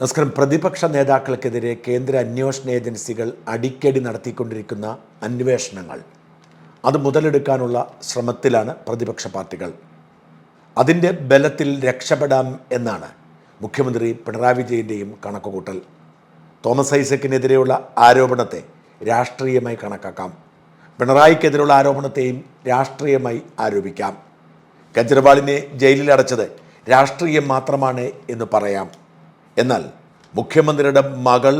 നമസ്കാരം. പ്രതിപക്ഷ നേതാക്കൾക്കെതിരെ കേന്ദ്ര അന്വേഷണ ഏജൻസികൾ അടിക്കടി നടത്തിക്കൊണ്ടിരിക്കുന്ന അന്വേഷണങ്ങൾ. അത് മുതലെടുക്കാനുള്ള ശ്രമത്തിലാണ് പ്രതിപക്ഷ പാർട്ടികൾ. അതിന്റെ ബലത്തിൽ രക്ഷപ്പെടാം എന്നാണ് മുഖ്യമന്ത്രി പിണറായി വിജയന്റെയും കണക്കുകൂട്ടൽ. തോമസ് ഐസക്കിനെതിരെയുള്ള ആരോപണത്തെ രാഷ്ട്രീയമായി കണക്കാക്കാം. പിണറായിക്കെതിരെയുള്ള ആരോപണത്തെയും രാഷ്ട്രീയമായി ആരോപിക്കാം. കെജ്രിവാളിനെ ജയിലിൽ അടച്ചത് രാഷ്ട്രീയം മാത്രമാണ് എന്ന് പറയാം. എന്നാൽ മുഖ്യമന്ത്രിയുടെ മകൾ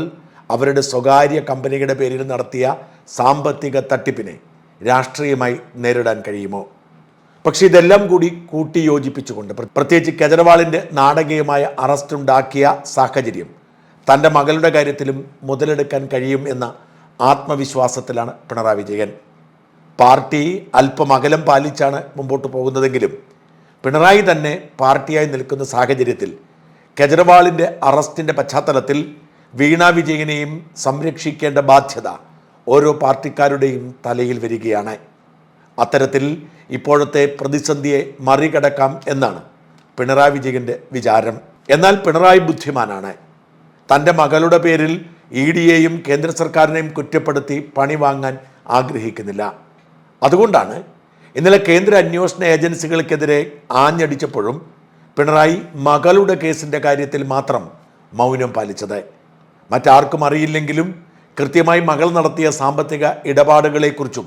അവരുടെ സ്വകാര്യ കമ്പനിയുടെ പേരിൽ നടത്തിയ സാമ്പത്തിക തട്ടിപ്പിനെ രാഷ്ട്രീയമായി നേരിടാൻ കഴിയുമോ? പക്ഷേ ഇതെല്ലാം കൂടി കൂട്ടിയോജിപ്പിച്ചുകൊണ്ട് പ്ര- പ്രത്യേകിച്ച് കെജ്രിവാളിന്റെ നാടകീയമായ അറസ്റ്റ് ഉണ്ടാക്കിയ സാഹചര്യം തന്റെ മകളുടെ കാര്യത്തിലും മുതലെടുക്കാൻ കഴിയും എന്ന ആത്മവിശ്വാസത്തിലാണ് പിണറായി വിജയൻ. പാർട്ടി അല്പം അകലം പാലിച്ചാണ് മുമ്പോട്ട് പോകുന്നതെങ്കിലും പിണറായി തന്നെ പാർട്ടിയായി നിൽക്കുന്ന സാഹചര്യത്തിൽ കെജ്രിവാളിന്റെ അറസ്റ്റിന്റെ പശ്ചാത്തലത്തിൽ വീണ വിജയനെയും സംരക്ഷിക്കേണ്ട ബാധ്യത ഓരോ പാർട്ടിക്കാരുടെയും തലയിൽ വരികയാണ്. അത്തരത്തിൽ ഇപ്പോഴത്തെ പ്രതിസന്ധിയെ മറികടക്കാം എന്നാണ് പിണറായി വിജയന്റെ വിചാരം. എന്നാൽ പിണറായി ബുദ്ധിമാനാണ്. തന്റെ മകളുടെ പേരിൽ ഇ ഡിയെയും കേന്ദ്ര സർക്കാരിനെയും കുറ്റപ്പെടുത്തി പണി വാങ്ങാൻ ആഗ്രഹിക്കുന്നില്ല. അതുകൊണ്ടാണ് ഇന്നലെ കേന്ദ്ര അന്വേഷണ ഏജൻസികൾക്കെതിരെ ആഞ്ഞടിച്ചപ്പോഴും പിണറായി മകളുടെ കേസിന്റെ കാര്യത്തിൽ മാത്രം മൗനം പാലിച്ചത്. മറ്റാർക്കും അറിയില്ലെങ്കിലും കൃത്യമായി മകൾ നടത്തിയ സാമ്പത്തിക ഇടപാടുകളെക്കുറിച്ചും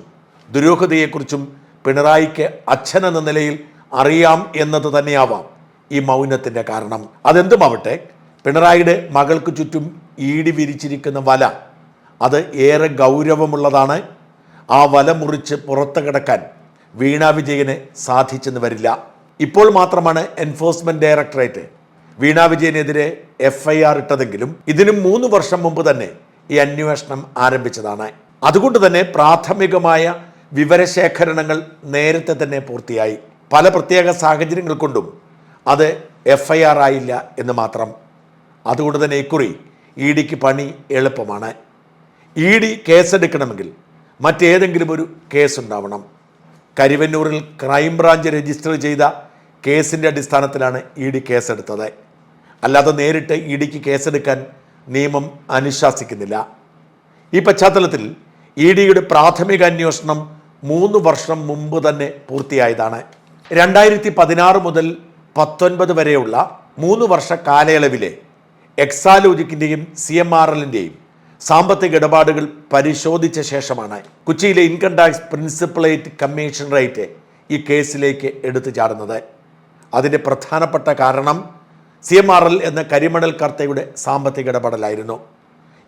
ദുരൂഹതയെക്കുറിച്ചും പിണറായിക്ക് അച്ഛനെന്ന നിലയിൽ അറിയാം എന്നത് തന്നെയാവാം ഈ മൗനത്തിന്റെ കാരണം. അതെന്തുമാവട്ടെ പിണറായിയുടെ മകൾക്ക് ചുറ്റും ഈടി വിരിച്ചിരിക്കുന്ന വല അത് ഏറെ ഗൗരവമുള്ളതാണ്. ആ വല മുറിച്ച് പുറത്തു കിടക്കാൻ വീണ വിജയന് സാധിച്ചെന്ന് വരില്ല. ഇപ്പോൾ മാത്രമാണ് എൻഫോഴ്സ്മെന്റ് ഡയറക്ടറേറ്റ്. വീണ വിജയനെതിരെ എഫ് ഐ ആർ ഇട്ടതെങ്കിലും ഇതിനു മൂന്ന് വർഷം മുമ്പ് തന്നെ ഈ അന്വേഷണം ആരംഭിച്ചതാണ്. അതുകൊണ്ട് തന്നെ പ്രാഥമികമായ വിവരശേഖരണങ്ങൾ നേരത്തെ തന്നെ പൂർത്തിയായി. പല പ്രത്യേക സാഹചര്യങ്ങൾ കൊണ്ടും അത് എഫ് ഐ ആർ ആയില്ല എന്ന് മാത്രം. അതുകൊണ്ട് തന്നെ ഇക്കുറി ഇ ഡിക്ക് പണി എളുപ്പമാണ്. ഇ ഡി കേസെടുക്കണമെങ്കിൽ മറ്റേതെങ്കിലും ഒരു കേസ് ഉണ്ടാവണം കരിവന്നൂരിൽ ക്രൈംബ്രാഞ്ച് രജിസ്റ്റർ ചെയ്ത കേസിന്റെ അടിസ്ഥാനത്തിലാണ് ഇ ഡി കേസെടുത്തത്. അല്ലാതെ നേരിട്ട് ഇ ഡിക്ക് കേസെടുക്കാൻ നിയമം അനുശാസിക്കുന്നില്ല. ഈ പശ്ചാത്തലത്തിൽ ഇ ഡിയുടെ പ്രാഥമിക അന്വേഷണം മൂന്ന് വർഷം മുമ്പ് തന്നെ പൂർത്തിയായതാണ്. രണ്ടായിരത്തി പതിനാറ് മുതൽ പത്തൊൻപത് വരെയുള്ള മൂന്ന് വർഷ കാലയളവിലെ എക്സാലോജിക്കിന്റെയും സി എം ആർ എല്ലിന്റെയും സാമ്പത്തിക ഇടപാടുകൾ പരിശോധിച്ച ശേഷമാണ് കൊച്ചിയിലെ ഇൻകം ടാക്സ് പ്രിൻസിപ്പളേറ്റ് കമ്മീഷണറേറ്റ് ഈ കേസിലേക്ക് എടുത്തു ചാടുന്നത്. അതിന്റെ പ്രധാനപ്പെട്ട കാരണം സി എം ആർ എൽ എന്ന കരിമണൽ കർത്തയുടെ സാമ്പത്തിക ഇടപെടലായിരുന്നു.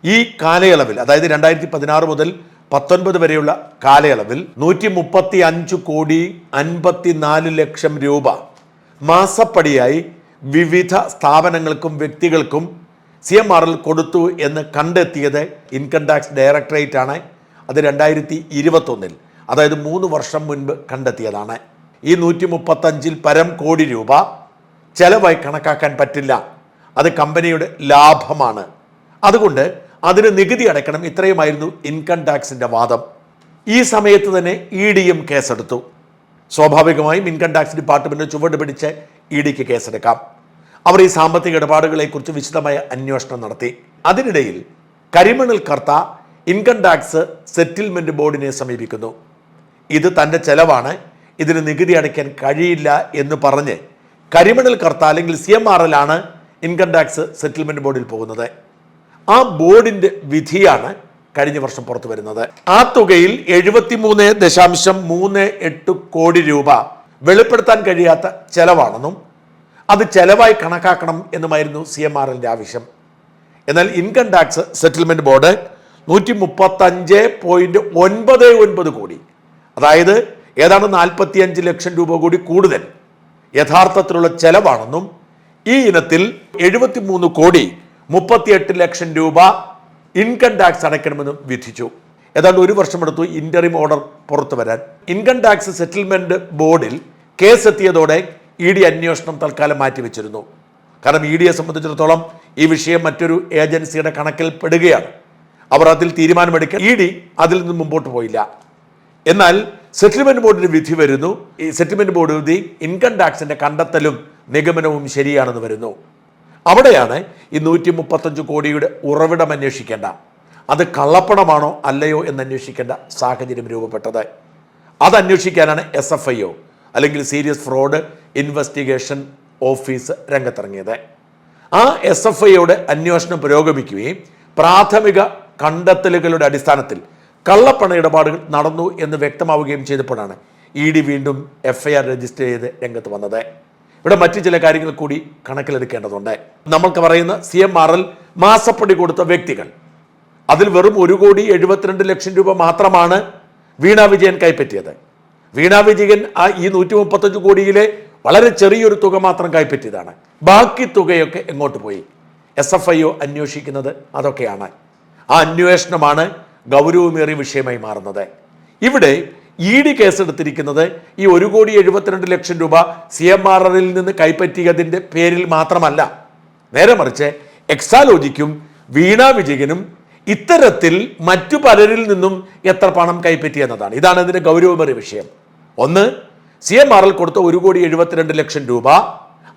ഈ കാലയളവിൽ അതായത് രണ്ടായിരത്തി പതിനാറ് മുതൽ പത്തൊൻപത് വരെയുള്ള കാലയളവിൽ നൂറ്റി മുപ്പത്തി അഞ്ച് കോടി അൻപത്തിനാല് ലക്ഷം രൂപ മാസപ്പടിയായി വിവിധ സ്ഥാപനങ്ങൾക്കും വ്യക്തികൾക്കും സി എം ആറിൽ കൊടുത്തു എന്ന് കണ്ടെത്തിയത് ഇൻകം ടാക്സ് ഡയറക്ടറേറ്റ് ആണ് അത് രണ്ടായിരത്തി ഇരുപത്തൊന്നിൽ അതായത് മൂന്ന് വർഷം മുൻപ് കണ്ടെത്തിയതാണ്. ഈ നൂറ്റി മുപ്പത്തഞ്ചിൽ പരം കോടി രൂപ ചെലവായി കണക്കാക്കാൻ പറ്റില്ല. അത് കമ്പനിയുടെ ലാഭമാണ്. അതുകൊണ്ട് അതിന് നികുതി അടയ്ക്കണം ഇത്രയുമായിരുന്നു ഇൻകം ടാക്സിന്റെ വാദം. ഈ സമയത്ത് തന്നെ ഇ ഡിയും കേസെടുത്തു. സ്വാഭാവികമായും ഇൻകം ടാക്സ് ഡിപ്പാർട്ട്മെന്റ് ചുവട് പിടിച്ച് ഇ ഡിക്ക് കേസെടുക്കാം. അവർ ഈ സാമ്പത്തിക ഇടപാടുകളെക്കുറിച്ച് വിശദമായ അന്വേഷണം നടത്തി. അതിനിടയിൽ Karimanal Kartha income tax settlement ബോർഡിനെ സമീപിക്കുന്നു. ഇത് തന്റെ ചെലവാണ് ഇതിന് നികുതി അടയ്ക്കാൻ കഴിയില്ല എന്ന് പറഞ്ഞ് കരിമണൽ കർത്ത അല്ലെങ്കിൽ സി എം ആർ എൽ ആണ് ഇൻകം ടാക്സ് സെറ്റിൽമെന്റ് ബോർഡിൽ പോകുന്നത്. ആ ബോർഡിന്റെ വിധിയാണ് കഴിഞ്ഞ വർഷം പുറത്തു വരുന്നത്. ആ തുകയിൽ എഴുപത്തിമൂന്ന് ദശാംശം മൂന്ന് എട്ട് കോടി രൂപ വെളിപ്പെടുത്താൻ കഴിയാത്ത ചെലവാണെന്നും അത് ചെലവായി കണക്കാക്കണം എന്നുമായിരുന്നു സി എം ആർ എല്ലിന്റെ ആവശ്യം. എന്നാൽ ഇൻകം ടാക്സ് സെറ്റിൽമെന്റ് ബോർഡ് നൂറ്റി മുപ്പത്തഞ്ച് പോയിന്റ് ഒൻപത് ഒൻപത് കോടി. അതായത് ഏതാണ്ട് നാൽപ്പത്തിയഞ്ച് ലക്ഷം രൂപ കൂടി കൂടുതൽ? യഥാർത്ഥത്തിലുള്ള ചെലവാണെന്നും ഈ ഇനത്തിൽ എഴുപത്തിമൂന്ന് കോടി മുപ്പത്തിയെട്ട് ലക്ഷം രൂപ ഇൻകം ടാക്സ് അടയ്ക്കണമെന്നും വിധിച്ചു. ഏതാണ്ട് ഒരു വർഷം വർഷമെടുത്തു ഇന്ററിം ഓർഡർ പുറത്തു വരാൻ. ഇൻകം ടാക്സ് സെറ്റിൽമെന്റ് ബോർഡിൽ കേസ് എത്തിയതോടെ ഇ ഡി അന്വേഷണം തൽക്കാലം മാറ്റിവെച്ചിരുന്നു. കാരണം ഇ ഡിയെ സംബന്ധിച്ചിടത്തോളം ഈ വിഷയം മറ്റൊരു ഏജൻസിയുടെ കണക്കിൽ പെടുകയാണ്. അവർ അതിൽ തീരുമാനമെടുക്കാൻ ഇ ഡി അതിൽ നിന്ന് മുമ്പോട്ട് പോയില്ല. എന്നാൽ സെറ്റിൽമെന്റ് ബോർഡിന് വിധി വരുന്നു. ഈ സെറ്റിൽമെന്റ് ബോർഡ് വിധി ഇൻകം ടാക്സിന്റെ കണ്ടെത്തലും നിഗമനവും ശരിയാണെന്ന് വരുന്നു. അവിടെയാണ് ഈ നൂറ്റി മുപ്പത്തഞ്ച് കോടിയുടെ ഉറവിടം അന്വേഷിക്കേണ്ട. അത് കള്ളപ്പണമാണോ അല്ലയോ എന്ന് അന്വേഷിക്കേണ്ട സാഹചര്യം രൂപപ്പെട്ടത്. അത് അന്വേഷിക്കാനാണ് എസ് എഫ് ഐ ഒ അല്ലെങ്കിൽ സീരിയസ് ഫ്രോഡ് ഇൻവെസ്റ്റിഗേഷൻ ഓഫീസ് രംഗത്തിറങ്ങിയത്. ആ എസ് എഫ് ഐയുടെ അന്വേഷണം പുരോഗമിക്കുകയും പ്രാഥമിക കണ്ടെത്തലുകളുടെ അടിസ്ഥാനത്തിൽ കള്ളപ്പണ ഇടപാടുകൾ നടന്നു എന്ന് വ്യക്തമാവുകയും ചെയ്തപ്പോഴാണ് ഇ ഡി വീണ്ടും എഫ് ഐ ആർ രജിസ്റ്റർ ചെയ്ത് രംഗത്ത് വന്നത്. ഇവിടെ മറ്റു ചില കാര്യങ്ങൾ കൂടി കണക്കിലെടുക്കേണ്ടതുണ്ട്. നമ്മൾക്ക് പറയുന്ന സി എം ആർ എൽ മാസപ്പടി കൊടുത്ത വ്യക്തികൾ. അതിൽ വെറും ഒരു കോടി എഴുപത്തിരണ്ട് ലക്ഷം രൂപ മാത്രമാണ് വീണ വിജയൻ കൈപ്പറ്റിയത്. വീണ വിജയൻ ആ ഈ നൂറ്റി മുപ്പത്തഞ്ച് കോടിയിലെ വളരെ ചെറിയൊരു തുക മാത്രം കൈപ്പറ്റിയതാണ്. ബാക്കി തുകയൊക്കെ എങ്ങോട്ട് പോയി? എസ് എഫ് ഐ ഒ അന്വേഷിക്കുന്നത് അതൊക്കെയാണ്. ആ അന്വേഷണമാണ് ഗൗരവമേറിയ വിഷയമായി മാറുന്നത്. ഇവിടെ ഇ ഡി കേസെടുത്തിരിക്കുന്നത് ഈ ഒരു കോടി എഴുപത്തിരണ്ട് ലക്ഷം രൂപ സി എം ആർ ആറിൽ നിന്ന് കൈപ്പറ്റിയതിന്റെ പേരിൽ മാത്രമല്ല. നേരെ മറിച്ച് എക്സാലോജിക്കും വീണ വിജയനും ഇത്തരത്തിൽ മറ്റു പലരിൽ നിന്നും എത്ര പണം കൈപ്പറ്റി എന്നതാണ്. ഇതാണ് ഇതിന്റെ ഗൗരവമേറിയ വിഷയം. ഒന്ന് സി എം ആറിൽ കൊടുത്ത ഒരു കോടി എഴുപത്തിരണ്ട് ലക്ഷം രൂപ.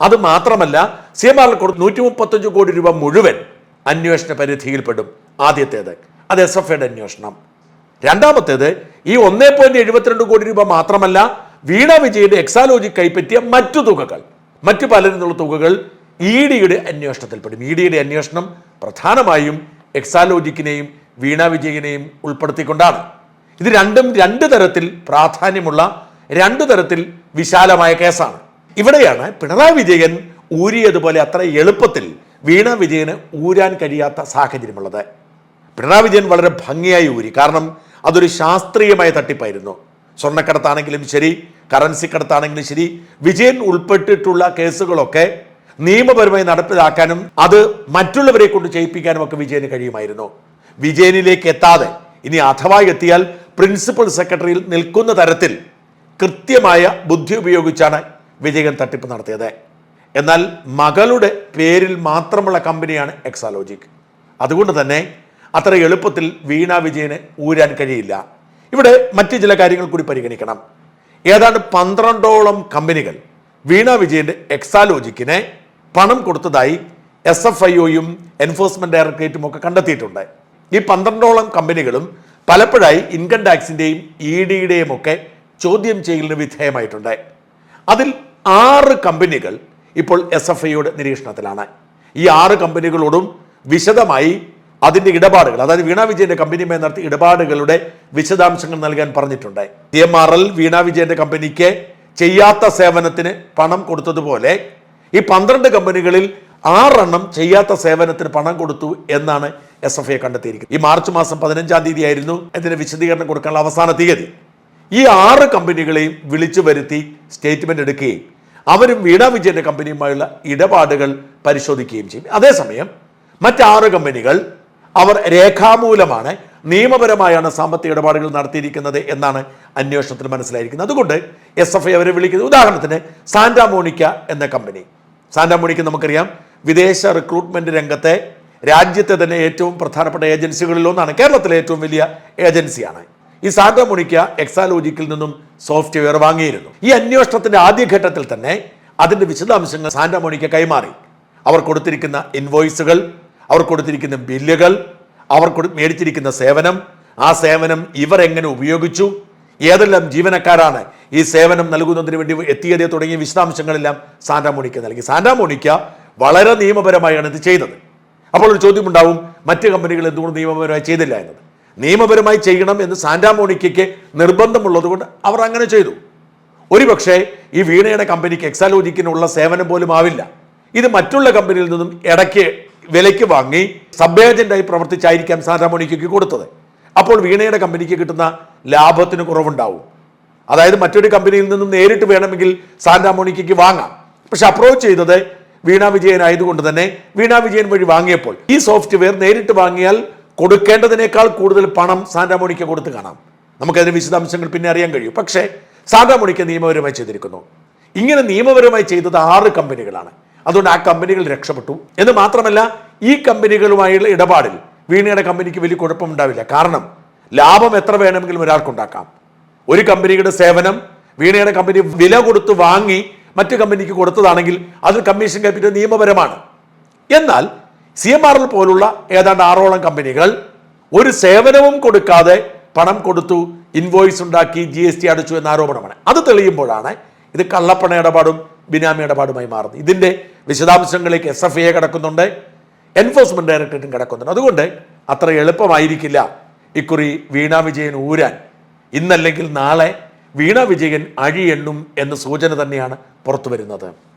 അത് മാത്രമല്ല സി എം ആറിൽ കൊടുത്ത നൂറ്റി മുപ്പത്തഞ്ച് കോടി രൂപ മുഴുവൻ അന്വേഷണ പരിധിയിൽപ്പെടും. ആദ്യത്തേത്. അത് എസ് എഫ് ഐയുടെ അന്വേഷണം. രണ്ടാമത്തേത് ഈ ഒന്നേ പോയിന്റ് എഴുപത്തിരണ്ട് കോടി രൂപ മാത്രമല്ല വീണ വിജയുടെ എക്സാലോജി കൈപ്പറ്റിയ മറ്റു തുകകൾ. മറ്റു പലരിൽ നിന്നുള്ള തുകകൾ ഇ ഡിയുടെ അന്വേഷണത്തിൽപ്പെടും. ഇ ഡിയുടെ അന്വേഷണം പ്രധാനമായും എക്സാലോജിക്കിനെയും വീണ വിജയനെയും ഉൾപ്പെടുത്തിക്കൊണ്ടാണ്. ഇത് രണ്ടും രണ്ട് തരത്തിൽ പ്രാധാന്യമുള്ള രണ്ട് തരത്തിൽ വിശാലമായ കേസാണ്. ഇവിടെയാണ് പിണറായി വിജയൻ ഊരിയതുപോലെ അത്ര എളുപ്പത്തിൽ വീണ വിജയന് ഊരാൻ കഴിയാത്ത സാഹചര്യമുള്ളത്. പിണറായി വിജയൻ വളരെ ഭംഗിയായി ഊരി. കാരണം അതൊരു ശാസ്ത്രീയമായ തട്ടിപ്പായിരുന്നു. സ്വർണക്കടത്താണെങ്കിലും ശരി കറൻസി കടത്താണെങ്കിലും ശരി വിജയൻ ഉൾപ്പെട്ടിട്ടുള്ള കേസുകളൊക്കെ നിയമപരമായി നടപ്പിലാക്കാനും അത് മറ്റുള്ളവരെ കൊണ്ട് ചെയ്യിപ്പിക്കാനും ഒക്കെ വിജയന് കഴിയുമായിരുന്നു. വിജയനിലേക്ക് എത്താതെ ഇനി അഥവാ എത്തിയാൽ പ്രിൻസിപ്പൽ സെക്രട്ടറിയിൽ നിൽക്കുന്ന തരത്തിൽ കൃത്യമായ ബുദ്ധി ഉപയോഗിച്ചാണ് വിജയൻ തട്ടിപ്പ് നടത്തിയത്. എന്നാൽ മകളുടെ പേരിൽ മാത്രമുള്ള കമ്പനിയാണ് എക്സാലോജിക് അതുകൊണ്ട് തന്നെ അത്ര എളുപ്പത്തിൽ വീണ വിജയന് ഊരാൻ കഴിയില്ല. ഇവിടെ മറ്റ് ചില കാര്യങ്ങൾ കൂടി പരിഗണിക്കണം. ഏതാണ്ട് പന്ത്രണ്ടോളം കമ്പനികൾ വീണ വിജയന്റെ എക്സാലോജിക്കിനെ പണം കൊടുത്തതായി എസ് എഫ് ഐ ഒയും എൻഫോഴ്സ്മെന്റ് ഡയറക്ടറേറ്റും ഒക്കെ കണ്ടെത്തിയിട്ടുണ്ട്. ഈ പന്ത്രണ്ടോളം കമ്പനികളും പലപ്പോഴായി ഇൻകം ടാക്സിന്റെയും ഇ ഡിയുടെയും ഒക്കെ ചോദ്യം ചെയ്യലിന് വിധേയമായിട്ടുണ്ട്. അതിൽ ആറ് കമ്പനികൾ ഇപ്പോൾ എസ് എഫ് ഐയുടെ നിരീക്ഷണത്തിലാണ്. ഈ ആറ് കമ്പനികളോടും വിശദമായി അതിന്റെ ഇടപാടുകൾ അതായത് വീണ വിജയന്റെ കമ്പനിയുമായി നടത്തിയ ഇടപാടുകളുടെ വിശദാംശങ്ങൾ നൽകാൻ പറഞ്ഞിട്ടുണ്ട്. C M R L Veena വിജയന്റെ കമ്പനിക്ക് ചെയ്യാത്ത സേവനത്തിന് പണം കൊടുത്തതുപോലെ ഈ പന്ത്രണ്ട് കമ്പനികളിൽ ആറെണ്ണം ചെയ്യാത്ത സേവനത്തിന് പണം കൊടുത്തു എന്നാണ് എസ് എഫ് ഐ കണ്ടെത്തിയിരിക്കുന്നത്. ഈ മാർച്ച് മാസം പതിനഞ്ചാം തീയതി ആയിരുന്നു ഇതിന് വിശദീകരണം കൊടുക്കാനുള്ള അവസാന തീയതി. ഈ ആറ് കമ്പനികളെയും വിളിച്ചു വരുത്തി സ്റ്റേറ്റ്മെന്റ് എടുക്കുകയും അവരും വീണ വിജയന്റെ കമ്പനിയുമായുള്ള ഇടപാടുകൾ പരിശോധിക്കുകയും ചെയ്യും. അതേസമയം മറ്റാറ് കമ്പനികൾ അവർ രേഖാമൂലമാണ് നിയമപരമായാണ് സാമ്പത്തിക ഇടപാടുകൾ നടത്തിയിരിക്കുന്നത് എന്നാണ് അന്വേഷണത്തിൽ മനസ്സിലായിരിക്കുന്നത്. അതുകൊണ്ട് എസ് എഫ് ഐ അവരെ വിളിക്കുന്നത് ഉദാഹരണത്തിന് സാന്റാമോണിക്ക എന്ന കമ്പനി. സാന്റാമോണിക്ക നമുക്കറിയാം വിദേശ റിക്രൂട്ട്മെന്റ് രംഗത്തെ രാജ്യത്തെ തന്നെ ഏറ്റവും പ്രധാനപ്പെട്ട ഏജൻസികളിലൊന്നാണ് കേരളത്തിലെ ഏറ്റവും വലിയ ഏജൻസിയാണ്. ഈ സാന്റാമോണിക്ക എക്സാലോജിക്കിൽ നിന്നും സോഫ്റ്റ്വെയർ വാങ്ങിയിരുന്നു. ഈ അന്വേഷണത്തിന്റെ ആദ്യഘട്ടത്തിൽ തന്നെ അതിന്റെ വിശദാംശങ്ങൾ സാന്റാമോണിക്ക കൈമാറി. അവർ കൊടുത്തിരിക്കുന്ന ഇൻവോയ്സുകൾ അവർ കൊടുത്തിരിക്കുന്ന ബില്ലുകൾ അവർ മേടിച്ചിരിക്കുന്ന സേവനം ആ സേവനം ഇവർ എങ്ങനെ ഉപയോഗിച്ചു? ഏതെല്ലാം ജീവനക്കാരാണ് ഈ സേവനം നൽകുന്നതിന് വേണ്ടി എത്തിയത് തുടങ്ങിയ വിശദാംശങ്ങളെല്ലാം സാന്റാമോണിക്ക നൽകി. സാന്റാമോണിക്ക വളരെ നിയമപരമായാണ് ഇത് ചെയ്തത്. അപ്പോൾ ഒരു ചോദ്യം ചോദ്യമുണ്ടാവും മറ്റ് കമ്പനികൾ എന്തുകൊണ്ട് നിയമപരമായി ചെയ്തില്ല എന്നത്? നിയമപരമായി ചെയ്യണം എന്ന് സാന്റാമോണിക്കയ്ക്ക് നിർബന്ധമുള്ളതുകൊണ്ട് അവർ അങ്ങനെ ചെയ്തു. ഒരുപക്ഷെ ഈ വീണയുടെ കമ്പനിക്ക് എക്സാലോജിക്കിനുള്ള സേവനം പോലും ആവില്ല. ഇത് മറ്റുള്ള കമ്പനിയിൽ നിന്നും ഇടയ്ക്ക് വിലയ്ക്ക് വാങ്ങി സബ് ഏജന്റായി പ്രവർത്തിച്ചായിരിക്കാം സാന്റാമോണിക്കയ്ക്ക് കൊടുത്തത്. അപ്പോൾ വീണയുടെ കമ്പനിക്ക് കിട്ടുന്ന ലാഭത്തിന് കുറവുണ്ടാവും. അതായത് മറ്റൊരു കമ്പനിയിൽ നിന്നും നേരിട്ട് വേണമെങ്കിൽ സാന്താമോണിക്കയ്ക്ക് വാങ്ങാം. പക്ഷെ അപ്രോച്ച് ചെയ്തത് വീണ വിജയൻ ആയതുകൊണ്ട് തന്നെ വീണ വിജയൻ വഴി വാങ്ങിയപ്പോൾ ഈ സോഫ്റ്റ്വെയർ നേരിട്ട് വാങ്ങിയാൽ കൊടുക്കേണ്ടതിനേക്കാൾ കൂടുതൽ പണം സാന്റാമോണിക്ക കൊടുത്ത് കാണാം. നമുക്കതിന് വിശദാംശങ്ങൾ പിന്നെ അറിയാൻ കഴിയും. പക്ഷേ സാന്റാമോണിക്ക നിയമപരമായി ചെയ്തിരിക്കുന്നു. ഇങ്ങനെ നിയമപരമായി ചെയ്തത് ആറ് കമ്പനികളാണ്. അതുകൊണ്ട് ആ കമ്പനികൾ രക്ഷപ്പെട്ടു. എന്ന് മാത്രമല്ല ഈ കമ്പനികളുമായുള്ള ഇടപാടിൽ വീണയുടെ കമ്പനിക്ക് വലിയ കുഴപ്പമുണ്ടാവില്ല കാരണം ലാഭം എത്ര വേണമെങ്കിലും ഒരാൾക്കുണ്ടാക്കാം ഒരു കമ്പനിയുടെ സേവനം വീണയുടെ കമ്പനി വില കൊടുത്ത് വാങ്ങി മറ്റു കമ്പനിക്ക് കൊടുത്തതാണെങ്കിൽ അതിൽ കമ്മീഷൻ ക്യാപിറ്റൽ നിയമപരമാണ്. എന്നാൽ സി എം ആർ പോലുള്ള ഏതാണ്ട് ആറോളം കമ്പനികൾ ഒരു സേവനവും കൊടുക്കാതെ പണം കൊടുത്തു ഇൻവോയ്സ് ഉണ്ടാക്കി ജി എസ് ടി അടച്ചു എന്ന ആരോപണമാണ്. അത് തെളിയുമ്പോഴാണ് ഇത് കള്ളപ്പണ ഇടപാടും ബിനാമി ഇടപാടുമായി മാറുന്നത്. ഇതിന്റെ വിശദാംശങ്ങളിലേക്ക് എസ് എഫ് ഐ കിടക്കുന്നുണ്ട് എൻഫോഴ്സ്മെന്റ് ഡയറക്ടറേറ്റും കിടക്കുന്നുണ്ട്. അതുകൊണ്ട് അത്ര എളുപ്പമായിരിക്കില്ല ഇക്കുറി വീണ വിജയൻ ഊരാൻ. ഇന്നല്ലെങ്കിൽ നാളെ വീണ വിജയൻ അഴിയെണ്ണും എന്ന സൂചന തന്നെയാണ് പുറത്തു വരുന്നത്